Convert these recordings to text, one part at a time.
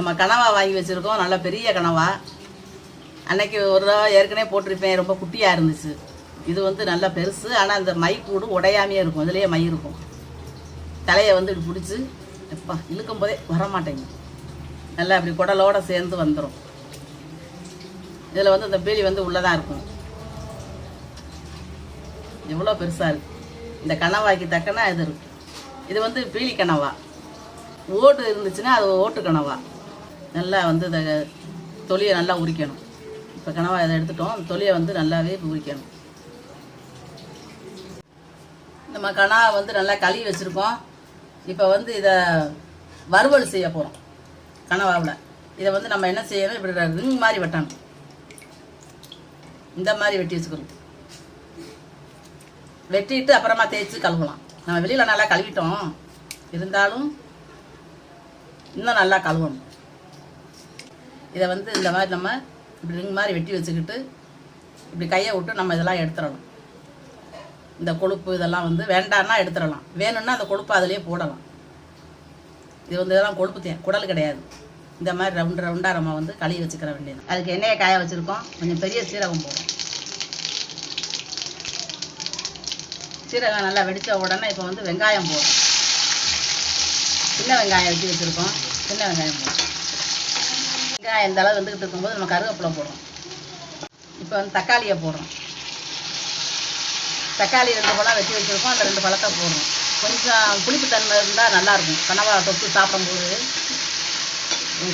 நம்ம கனவா வாங்கி வச்சுருக்கோம். நல்ல பெரிய கனவா. அன்னைக்கு ஒரு தடவை ஏற்கனவே போட்டிருப்பேன். ரொம்ப குட்டியாக இருந்துச்சு. இது வந்து நல்லா பெருசு. ஆனால் இந்த மை கூடு உடையாமையே இருக்கும். இதுலேயே மை இருக்கும். தலையை வந்து இப்படி பிடிச்சி எப்பா இழுக்கும் போதே வர மாட்டேங்குது நல்லா அப்படி குடலோடு சேர்ந்து வந்துடும் இதில் வந்து இந்த பீலி வந்து உள்ளே தான் இருக்கும். எவ்வளோ பெருசாக இருக்கு. இந்த கனவாக்கி தக்கன இது இருக்கு. இது வந்து பீலி கனவா. ஓட்டு இருந்துச்சுன்னா அது ஓட்டு கனவா. நல்லா வந்து இதை தொலியை நல்லா உரிக்கணும். இப்போ கனவா இதை எடுத்துட்டோம். தொலியை வந்து நல்லாவே உரிக்கணும். நம்ம கனவா வந்து நல்லா கழுவி வச்சுருக்கோம். இப்போ வந்து இதை வறுவல் செய்ய போகிறோம் கனவாவில். இதை வந்து நம்ம என்ன செய்யணும்? இப்படி ரிங் மாதிரி வெட்டணும். இந்த மாதிரி வெட்டி வச்சுக்கணும். வெட்டிட்டு அப்புறமா தேய்ச்சி கழுவலாம். நம்ம வெளியில் நல்லா கழுவிட்டோம். இருந்தாலும் இன்னும் நல்லா கழுவணும். இதை வந்து இந்த மாதிரி நம்ம இப்படி ரிங் மாதிரி வெட்டி வச்சுக்கிட்டு இப்படி கையை விட்டு நம்ம இதெல்லாம் எடுத்துடணும். இந்த கொழுப்பு இதெல்லாம் வந்து வேண்டான்னா எடுத்துடலாம். வேணும்னா அந்த கொழுப்பு அதிலே போடலாம். இது வந்து இதெல்லாம் கொழுப்பு தே குடல் கிடையாது. இந்த மாதிரி ரவுண்டு ரவுண்டாக நம்ம வந்து கழுவி வச்சுக்கிற வேண்டியது அதுக்கு எண்ணெயை காய வச்சுருக்கோம். கொஞ்சம் பெரிய சீரகம் போடும் சீரகம் நல்லா வெடித்த உடனே இப்போ வந்து வெங்காயம் போடும் சின்ன வெங்காயம் வெட்டி வச்சுருக்கோம். சின்ன வெங்காயம் போடும் வெங்காயம் இந்த அளவு வந்துக்கிட்டு இருக்கும்போது நம்ம கருவேப்பிலை போடுறோம். இப்போ வந்து தக்காளியை போடுறோம். தக்காளி ரெண்டு பழம் வெட்டி வச்சுருக்கோம். அந்த ரெண்டு பழத்தை போடுறோம். கொஞ்சம் புளிப்புத்தன்மை இருந்தால் நல்லாயிருக்கும். கனவா தொட்டு சாப்பிடும்போது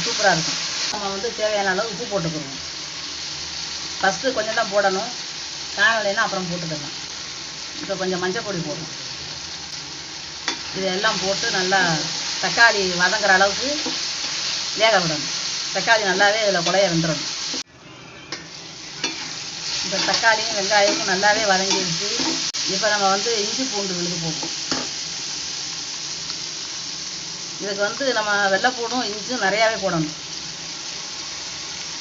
சூப்பராக இருக்கும். நம்ம வந்து தேவையான அளவு உப்பு போட்டுக்கிறோம் ஃபஸ்ட்டு கொஞ்சம் தான் போடணும். காணலைன்னா அப்புறம் போட்டுக்கலாம். இப்போ கொஞ்சம் மஞ்சள் பொடி போடணும் இதெல்லாம் போட்டு நல்லா தக்காளி வதங்குற அளவுக்கு வேக விடணும். தக்காளி நல்லாவே இதில் குழைய வெந்துடணும் இந்த தக்காளியும் வெங்காயமும் நல்லாவே வதங்கிடுச்சு. இப்போ நம்ம வந்து இஞ்சி பூண்டு விழுது போகும் இதுக்கு வந்து நம்ம வெள்ளைப்பூடும் இஞ்சும் நிறையாவே போடணும்.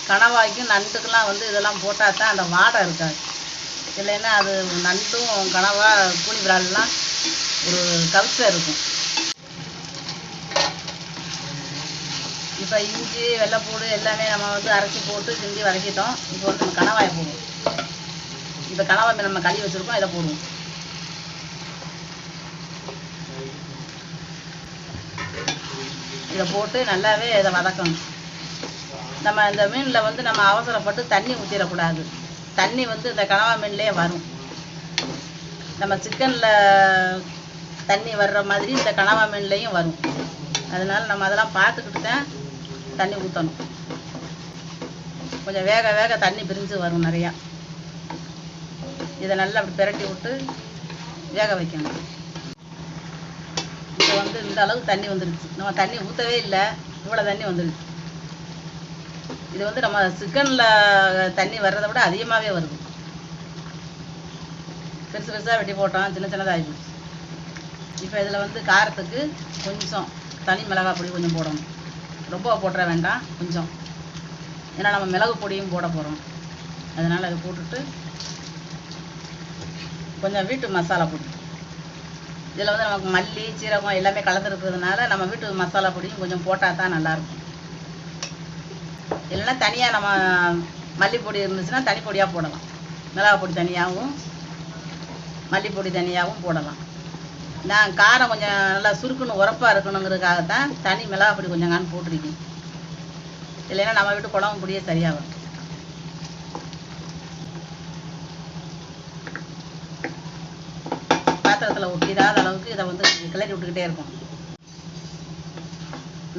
கணவாய்க்கும் நண்டுக்கெல்லாம் வந்து இதெல்லாம் போட்டால் தான் அந்த வாடை இருக்காது. இல்லைன்னா அது நண்டும் கனவா கூலி விரால்லாம் ஒரு கல்ச்சர் இருக்கும். இப்போ இஞ்சி வெள்ளைப்பூடு எல்லாமே நம்ம வந்து அரைச்சி போட்டு செஞ்சு வதக்கிட்டோம். இப்போ வந்து நம்ம கணவாயை போடுவோம். இப்போ கணவாய் நம்ம கழுவி வச்சுருக்கோம் இதை போடுவோம். இதை போட்டு நல்லாவே இதை வதக்கணும். நம்ம இந்த மீனில் வந்து நம்ம அவசரப்பட்டு தண்ணி ஊற்றிடக்கூடாது தண்ணி வந்து இந்த கனவா மீன்லேயே வரும். நம்ம சிக்கனில் தண்ணி வர்ற மாதிரி இந்த கனவா மீன்லேயும் வரும். அதனால நம்ம அதெல்லாம் பார்த்துக்கிட்டு தான் தண்ணி ஊற்றணும் கொஞ்சம் வேக வேக தண்ணி பிரிஞ்சு வரும் நிறையா. இதை நல்லா அப்படி பிரட்டி விட்டு வேக வைக்கணும். இப்போ வந்து இந்த அளவுக்கு தண்ணி வந்துருச்சு. நம்ம தண்ணி ஊற்றவே இல்லை. இவ்வளோ தண்ணி வந்துருச்சு. இது வந்து நம்ம சிக்கனில் தண்ணி வர்றதை விட அதிகமாகவே வருது. பெருசு பெருசாக வெட்டி போட்டோம். சின்ன சின்னதாக ஆகிடுச்சு இப்போ இதில் வந்து காரத்துக்கு கொஞ்சம் தனி மிளகாய் பொடி கொஞ்சம் போடணும். ரொம்ப போட்டுற வேண்டாம். கொஞ்சம். ஏன்னா நம்ம மிளகு பொடியும் போட போகிறோம் அதனால் அதை போட்டுட்டு கொஞ்சம் வீட்டு மசாலா பொடி. இதில் வந்து நமக்கு மல்லி சீரகம் எல்லாமே கலந்துருக்கிறதுனால நம்ம வீட்டு மசாலா பொடியும் கொஞ்சம் போட்டால் தான் நல்லாயிருக்கும். இல்லைன்னா தனியாக நம்ம மல்லிப்பொடி இருந்துச்சுன்னா தனிப்பொடியாக போடலாம். மிளகா பொடி தனியாகவும் மல்லிப்பொடி தனியாகவும் போடலாம். நான் காரம் கொஞ்சம் நல்லா சுருக்குன்னு உரப்பாக இருக்கணுங்கிறதுக்காகத்தான் தனி மிளகா பொடி கொஞ்சம் கான் போட்டிருக்கேன். இல்லைன்னா நம்ம வீட்டு குழம்பு பொடியே சரியாக வரும் பாத்திரத்தில் ஒட்டிடாத அளவுக்கு இதை வந்து கிளறி விட்டுக்கிட்டே இருக்கும்.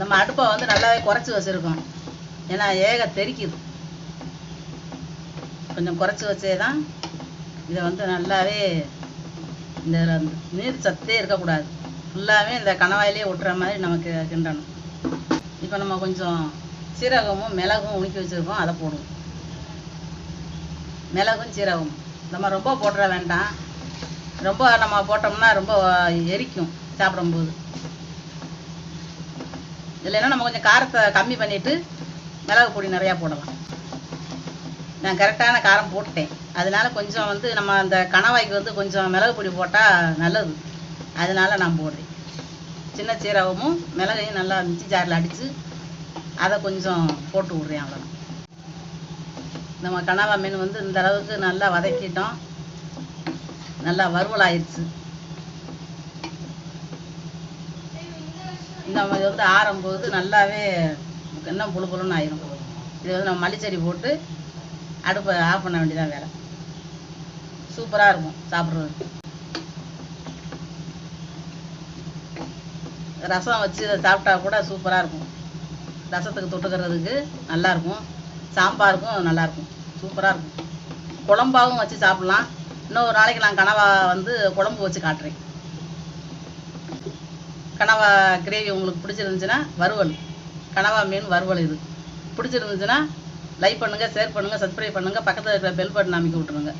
நம்ம அடுப்பை வந்து நல்லாவே குறைச்சி வச்சுருக்கோம். ஏன்னா ஏக தெரிக்குது. கொஞ்சம் குறைச்சி வச்சே தான் இதை வந்து நல்லாவே இந்த நீர் சத்தே இருக்கக்கூடாது. ஃபுல்லாகவே இந்த கணவாயிலே ஒட்டுற மாதிரி நமக்கு கிண்டணும். இப்போ நம்ம கொஞ்சம் சீரகமும் மிளகும் உணுக்கி வச்சுருக்கோம் அதை போடுவோம். மிளகும் சீரகம் நம்ம ரொம்ப போட்டுற வேண்டாம். ரொம்ப நம்ம போட்டோம்னா ரொம்ப எரிக்கும் சாப்பிடும்போது. இல்லைன்னா நம்ம கொஞ்சம் காரத்தை கம்மி பண்ணிவிட்டு மிளகு பொடி நிறையா போடலாம். நான் கரெக்டான காரம் போட்டுட்டேன். அதனால கொஞ்சம் வந்து நம்ம அந்த கணவாய்க்கு வந்து கொஞ்சம் மிளகு பொடி போட்டால் நல்லது. அதனால நான் போடுறேன். சின்ன சீரகமும் மிளகையும் நல்லா மிச்சி ஜாரில் அடித்து அதை கொஞ்சம் போட்டு விட்றேன் அவ்வளோ நம்ம கனவா மீன் வந்து இந்த அளவுக்கு நல்லா வதக்கிட்டோம். நல்லா வறுவல் இந்த நம்ம இது வந்து ஆறும்போது நல்லாவே இன்னும் புழு புழுன்னு ஆயிரும். இது வந்து நம்ம மல்லிச்செடி போட்டு அடுப்பை ஆஃப் பண்ண வேண்டியதான் வேலை. சூப்பராக இருக்கும் சாப்பிட்றதுக்கு. ரசம் வச்சு இதை சாப்பிட்டா கூட சூப்பராக இருக்கும். ரசத்துக்கு தொட்டுக்கிறதுக்கு நல்லா இருக்கும். சாம்பாருக்கும் நல்லாயிருக்கும் சூப்பராக இருக்கும். குழம்பாகவும் வச்சு சாப்பிட்லாம். இன்னொரு நாளைக்கு நான் கனவா வந்து குழம்பு வச்சு காட்டுறேன். கனவா கிரேவி உங்களுக்கு பிடிச்சிருந்துச்சுன்னா வறுவல். கனவா மீன் வறுவல் இது. பிடிச்சிருந்துச்சுன்னா லைக் பண்ணுங்கள் ஷேர் பண்ணுங்கள் சப்ஸ்கிரைப் பண்ணுங்கள் பக்கத்தில் இருக்கிற பெல் பட்டன் அமைக்க விட்ருங்க